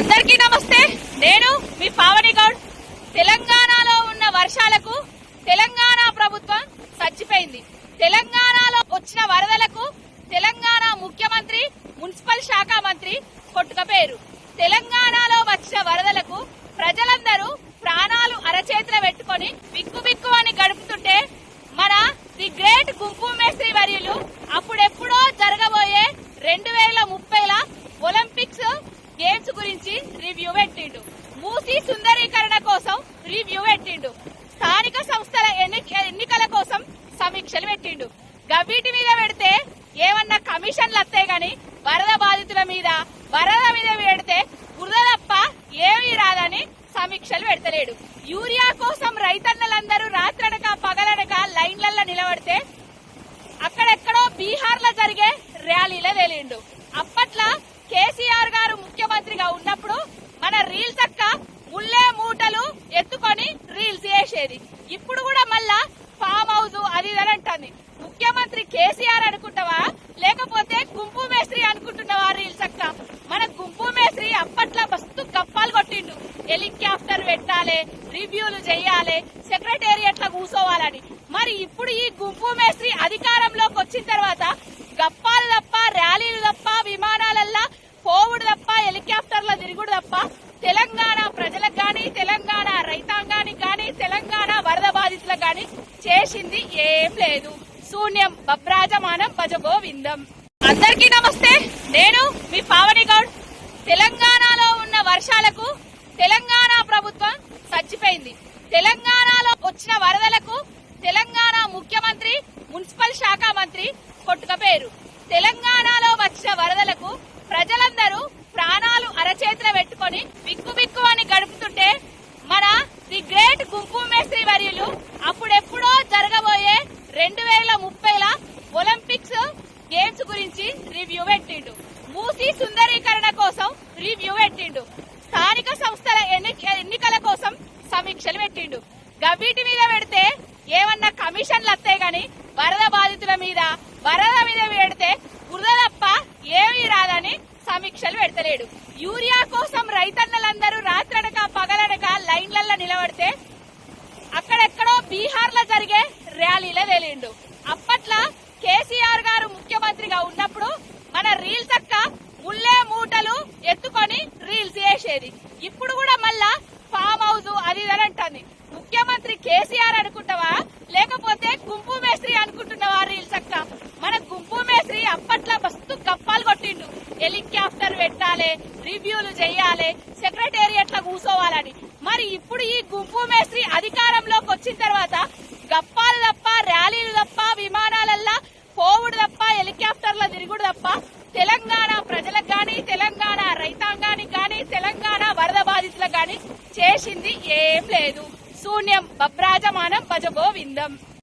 అందరికీ నమస్తే. నేను మీ పావని గౌడ్. తెలంగాణలో ఉన్న వర్షాలకు తెలంగాణ ప్రభుత్వం చచ్చిపోయింది. తెలంగాణలో వచ్చిన వరదలకు తెలంగాణ ముఖ్యమంత్రి మున్సిపల్ శాఖ మంత్రి కొట్టుకపోయారు. తెలంగాణలో వచ్చిన వరదలకు ప్రజలందరూ ప్రాణాలు అరచేతిలో పెట్టుకొని బిక్కు బిక్కు అని గడుపుతుంటే మన ది గ్రేట్ గుంపు మేస్త్రి వర్యులు అప్పుడెప్పుడో జరగబోయే రెండు వేల గురించి రివ్యూ పెట్టిండు. మూసి సుందరీకరణ కోసం రివ్యూ పెట్టిండు. స్థానిక సంస్థల ఎన్ని- ఎన్నికల కోసం సమీక్షలు పెట్టిండు. గవీటి మీద పెడితే ఏమన్నా కమిషన్లు వస్తాయి గాని వరద బాధితుల మీద వరద మీద పెడితే బురద తప్ప ఏమీ రాదని సమీక్షలు పెడతలేడు. యూరియా కోసం రైతన్నలందరూ రాత్రనక పగలనక లైన్లలో నిలబడితే అక్కడెక్కడో బీహార్లో జరిగే ర్యాలీలో తేలిండు. అప్పట్లో ముఖ్యమంత్రిగా ఉన్నప్పుడు మన రీల్స్ అక్క ముల్లే మూటలు ఎత్తుకొని రీల్స్ చేసేది. ఇప్పుడు కూడా మళ్ళా ఫామ్ హౌస్ అది ఇది అని అంటుంది. ముఖ్యమంత్రి కేసీఆర్ అనుకుంటావా? లేకపోతే గుంపు మేస్త్రి అనుకుంటున్నావా రీల్స్ అక్క? మన గుంపు మేస్త్రి అప్పట్లో మస్తు కప్పాలు కొట్టిండు. హెలికాప్టర్ పెట్టాలి రివ్యూలు చేయాలి సెక్రటేరియట్లో కూర్చోవాలని మరి ఇప్పుడు ఈ గుంపు మేస్త్రి అధికారంలోకి వచ్చిన తర్వాత గప్పాలు తప్ప ర్యాలీలు తప్ప విమానాలల్లా పోవుడు తప్ప హెలికాప్టర్ల తిరుగుడు తప్ప తెలంగాణ ప్రజలకు గాని తెలంగాణ రైతాంగానికి గాని తెలంగాణ వరద బాధితులకు గాని చేసింది ఏం లేదు. శూన్యం బబ్రాజమానం భజ అందరికీ నమస్తే. నేను మీ పావని గౌడ్. తెలంగాణలో ఉన్న వర్షాలకు తెలంగాణ ప్రభుత్వం చచ్చిపోయింది. తెలంగాణలో వచ్చిన వరదలకు తెలంగాణ ముఖ్యమంత్రి మున్సిపల్ శాఖ మంత్రి కొట్టుకపోయారు తెలంగాణలో వచ్చిన వరదలకు ప్రజలందరూ ప్రాణాలు అరచేతిలో పెట్టుకొని బిక్కు బిక్కు అని గడుపుతుంటే మన ది గ్రేట్ గుంపు మేస్త్రి వర్యులు అప్పుడెప్పుడో జరగబోయే రెండు వేల ముప్పైల ఒలింపిక్స్ గేమ్స్ గురించి రివ్యూ పెట్టిండు మూసి సుందరీకరణ కోసం రివ్యూ పెట్టిండు. స్థానిక సంస్థల ఎన్నికల కోసం సమీక్షలు పెట్టిండు. గవీటి మీద పెడితే ఏమన్నా కమిషన్లు వస్తాయి గాని వరద బాధితుల మీద వరద మీద పెడితే బురద తప్ప ఏమీ రాదని సమీక్షలు పెడతలేడు. యూరియా కోసం రైతన్నలందరూ రాత్రనక పగలనక లైన్లలో నిలబడితే అక్కడెక్కడో బీహార్లో జరిగే ర్యాలీలో తేలిండు అప్పట్లో కేసీఆర్ గారు ముఖ్యమంత్రిగా ఉన్నప్పుడు మన రీల్స్ అక్క ముల్లే మూటలు ఎత్తుకొని రీల్స్ ఇప్పుడు కూడా మళ్ళా ఫామ్ హౌస్ అది ఇది అని అంటుంది. ముఖ్యమంత్రి కేసీఆర్ అనుకుంటావా? లేకపోతే గుంపు మేస్త్రి అనుకుంటున్నావా రీల్స్ అక్క? మన గుంపు మేస్త్రి అప్పట్లో మస్తు కప్పాలు కొట్టిండు. హెలికాప్టర్ పెట్టాలి రివ్యూలు చేయాలి సెక్రటేరియట్లో కూసోవాలని. మరి ఇప్పుడు ఈ గుంపు మేస్త్రి అధికారంలోకి వచ్చిన తర్వాత గప్పాలు తప్ప ర్యాలీలు తప్ప విమానాలల్లా పోవుడు తప్ప హెలికాప్టర్ల తిరుగుడు తప్ప తెలంగాణ రైతాంగానికి కానీ తెలంగాణ వరద బాధితులకు కానీ చేసింది ఏం లేదు. శూన్యం. బబ్రాజమానం భజగోవిందం.